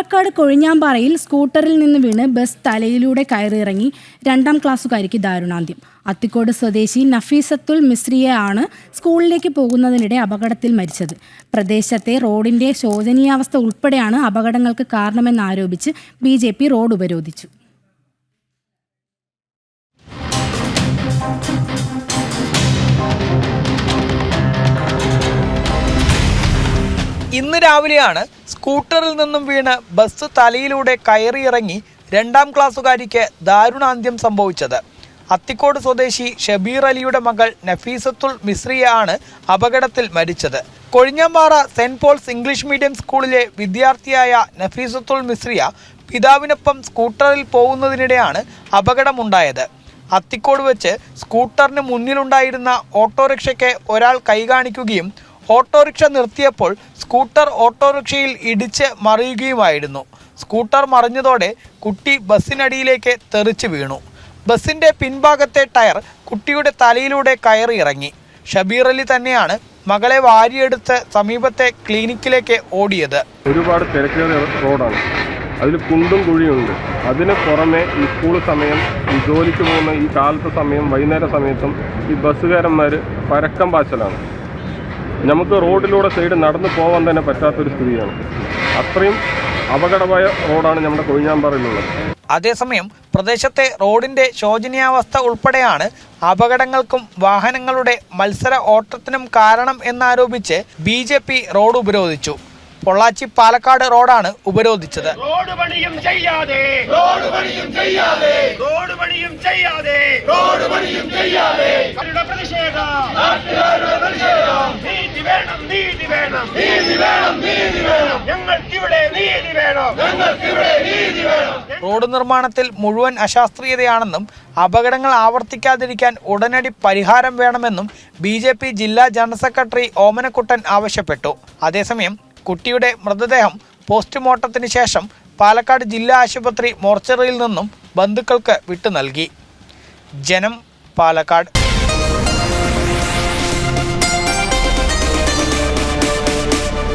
പാലക്കാട് കൊഴിഞ്ഞാമ്പാറയിൽ സ്കൂട്ടറിൽ നിന്ന് വീണ് ബസ് തലയിലൂടെ കയറിയിറങ്ങി രണ്ടാം ക്ലാസ്സുകാരിക്ക് ദാരുണാന്ത്യം. അത്തിക്കോട് സ്വദേശി നഫീസത്തുൽ മിസ്രിയെ ആണ് സ്കൂളിലേക്ക് പോകുന്നതിനിടെ അപകടത്തിൽ മരിച്ചത്. പ്രദേശത്തെ റോഡിന്റെ ശോചനീയാവസ്ഥ ഉൾപ്പെടെയാണ് അപകടങ്ങൾക്ക് കാരണമെന്നാരോപിച്ച് ബി റോഡ് ഉപരോധിച്ചു. ഇന്ന് രാവിലെയാണ് സ്കൂട്ടറിൽ നിന്നും വീണ് ബസ് തലയിലൂടെ കയറിയിറങ്ങി രണ്ടാം ക്ലാസ്സുകാരിക്ക് ദാരുണാന്ത്യം സംഭവിച്ചത്. അത്തിക്കോട് സ്വദേശി ഷബീർ അലിയുടെ മകൾ നഫീസത്തുൽ മിശ്രിയ ആണ് അപകടത്തിൽ മരിച്ചത്. Kozhinjampara saint Paul's English medium സ്കൂളിലെ വിദ്യാർത്ഥിയായ നഫീസത്തുൽ മിശ്രിയ പിതാവിനൊപ്പം സ്കൂട്ടറിൽ പോകുന്നതിനിടെയാണ് അപകടമുണ്ടായത്. അത്തിക്കോട് വെച്ച് സ്കൂട്ടറിന് മുന്നിലുണ്ടായിരുന്ന ഓട്ടോറിക്ഷയ്ക്ക് ഒരാൾ കൈകാണിക്കുകയും ഓട്ടോറിക്ഷ നിർത്തിയപ്പോൾ സ്കൂട്ടർ ഓട്ടോറിക്ഷയിൽ ഇടിച്ച് മറിയുകയുമായിരുന്നു. സ്കൂട്ടർ മറിഞ്ഞതോടെ കുട്ടി ബസ്സിനടിയിലേക്ക് തെറിച്ചു വീണു. ബസ്സിന്റെ പിൻഭാഗത്തെ ടയർ കുട്ടിയുടെ തലയിലൂടെ കയറി ഇറങ്ങി. ഷബീർ അലി തന്നെയാണ് മകളെ വാരിയെടുത്ത് സമീപത്തെ ക്ലിനിക്കിലേക്ക് ഓടിയത്. ഒരുപാട് തിരക്കേറിയ റോഡാണ്. അതിൽ കുണ്ടും കുഴിയുണ്ട്. അതിന് പുറമെ ഈ സ്കൂൾ സമയം ഈ ജോലിക്ക് പോകുന്ന ഈ കാലത്തെ സമയം വൈകുന്നേര സമയത്തും ഈ ബസ്സുകാരന്മാർ പരക്കം പാച്ചലാണ്. നമുക്ക് റോഡിലൂടെ സൈഡ് നടന്നു പോകാൻ തന്നെ പറ്റാത്തൊരു സ്ഥിതിയാണ്. അത്രയും അപകടമായ റോഡാണ് നമ്മുടെ കൊഴിഞ്ഞാമ്പാറയിലുള്ളത് അതേസമയം പ്രദേശത്തെ റോഡിന്റെ ശോചനീയാവസ്ഥ ഉൾപ്പെടെയാണ് അപകടങ്ങൾക്കും വാഹനങ്ങളുടെ മത്സര ഓട്ടത്തിനും കാരണം എന്നാരോപിച്ച് ബി ജെ പി റോഡ് ഉപരോധിച്ചു. പൊള്ളാച്ചി പാലക്കാട് റോഡാണ് ഉപരോധിച്ചത്. റോഡ് പണിയും ചെയ്യാതെ. റോഡ് പണിയും ചെയ്യാതെ. റോഡ് പണിയും ചെയ്യാതെ. റോഡ് പണിയും ചെയ്യാതെ. പ്രതിഷേധം പ്രതിഷേധം. നീതി വേണം നീതി വേണം. നീതി വേണം നീതി വേണം. ഞങ്ങൾക്കിവിടെ നീതി വേണം. ഞങ്ങൾക്കിവിടെ നീതി വേണം. റോഡ് നിർമ്മാണത്തിൽ മുഴുവൻ അശാസ്ത്രീയതയാണെന്നും അപകടങ്ങൾ ആവർത്തിക്കാതിരിക്കാൻ ഉടനടി പരിഹാരം വേണമെന്നും ബി ജെ പി ജില്ലാ ജനറൽ സെക്രട്ടറി ഓമനക്കുട്ടൻ ആവശ്യപ്പെട്ടു. അതേസമയം കുട്ടിയുടെ മൃതദേഹം പോസ്റ്റ്മോർട്ടത്തിന് ശേഷം പാലക്കാട് ജില്ലാ ആശുപത്രി മോർച്ചറിയിൽ നിന്നും ബന്ധുക്കൾക്ക് വിട്ടു നൽകി. ജനം പാലക്കാട്